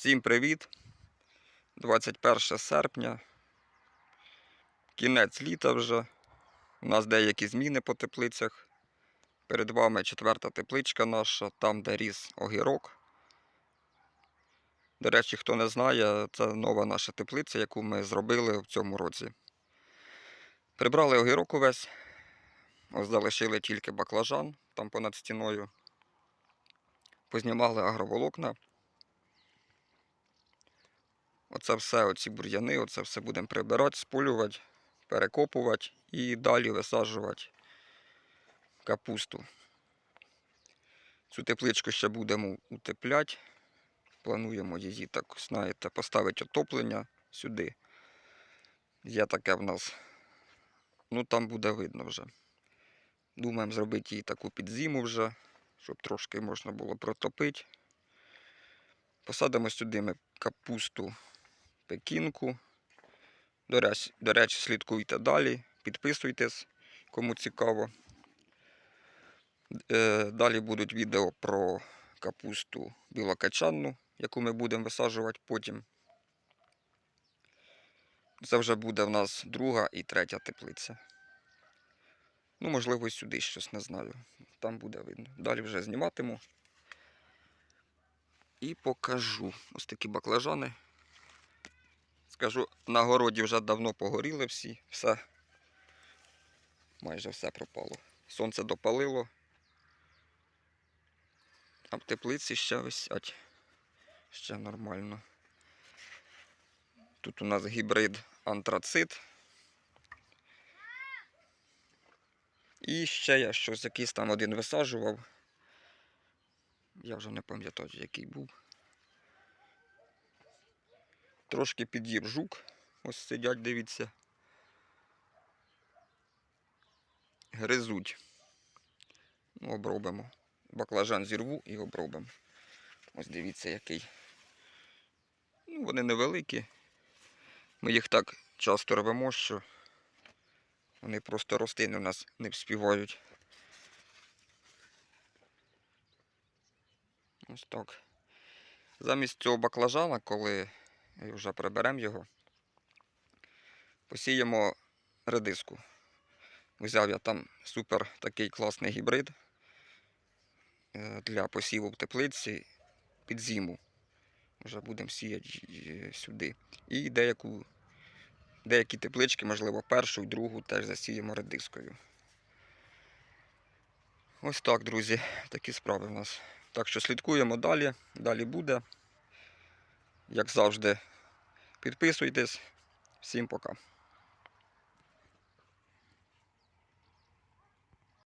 Всім привіт! 21 серпня. Кінець літа вже. У нас деякі зміни по теплицях. Перед вами четверта тепличка наша, там, де ріс огірок. До речі, хто не знає, це нова наша теплиця, яку ми зробили в цьому році. Прибрали огірок увесь. Залишили тільки баклажан там понад стіною. Познімали агроволокна. Оце все, оці бур'яни, оце все будемо прибирати, сполювати, перекопувати і далі висаджувати капусту. Цю тепличку ще будемо утепляти. Плануємо її так, знаєте, поставити отоплення сюди. Є таке в нас. Ну там буде видно вже. Думаємо зробити її таку підзіму вже, щоб трошки можна було протопити. Посадимо сюди ми капусту пекінку. До речі, до речі, слідкуйте далі, підписуйтесь, кому цікаво. Е, Далі будуть відео про капусту білокачанну, яку ми будемо висаджувати потім. Це вже буде в нас друга і третя теплиця. Ну, можливо, сюди щось не знаю. Там буде видно. Далі вже зніматиму. І покажу. Ось такі баклажани. Скажу, на городі вже давно погоріли всі, все. Майже все пропало. Сонце допалило. А в теплиці ще висять. Ще нормально. Тут у нас гібрид антрацит. І ще я щось якийсь там один висаджував. Я вже не пам'ятаю, який був. Трошки під'їв жук. Ось сидять, дивіться. Гризуть. Ну, обробимо. Баклажан зірву і обробимо. Ось дивіться, який. Ну, вони невеликі. Ми їх так часто рвемо, що вони просто рослини у нас не вспівають. Ось так. Замість цього баклажана, коли вже приберемо його, посіємо редиску. Взяв я там супер такий класний гібрид е, для посіву в теплиці під зиму. Вже будемо сіяти е, сюди. І деяку, деякі теплички, можливо, першу і другу теж засіємо редискою. Ось так, друзі, такі справи в нас. Так що слідкуємо далі. Далі буде. Як завжди, підписуйтесь. Всім пока.